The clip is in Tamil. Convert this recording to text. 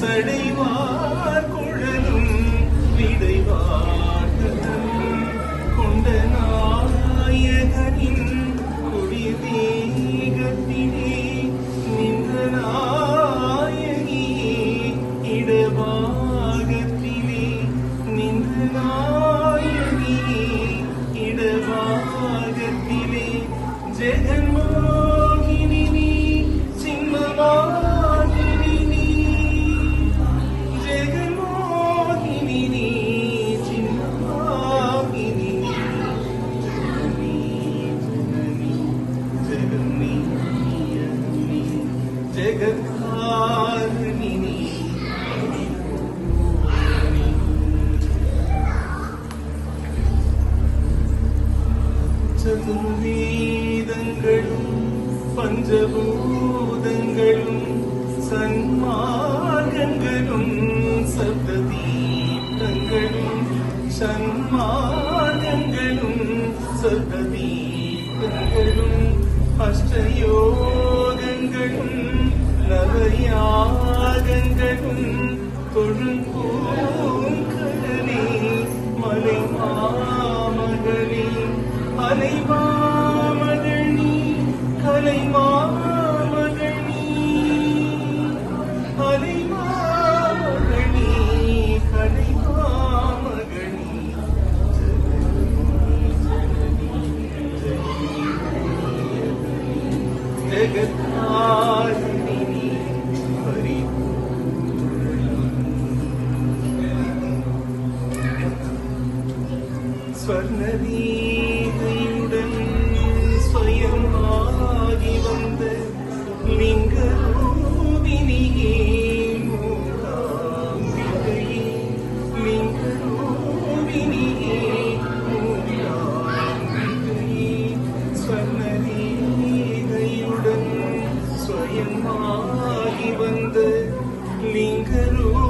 சடைவார் குழலும் விடைவார் ஜெகத்காரிணி. சதுர்வேதங்களும் பஞ்சபூதங்களும் சன்மார்க்கங்களும் சப்ததீபங்களும் சன்மார்க்கங்களும் சப்ததீபங்களும் அஷ்டயோகங்களும் நவயாகங்களும் கொழும்பூங்கடலே மலை மாமகளே அலை மாமகனி ஸ்வர்ணதீதையுடன் ஸ்வயமாகி வந்த லிங்கரூபிணியே மூகாம்பிகையே லிங்கரூபிணியே மூகாம்பிகையே ஸ்வர்ணதீதையுடன் ஸ்வயமாகி வந்த லிங்கரூபிணியே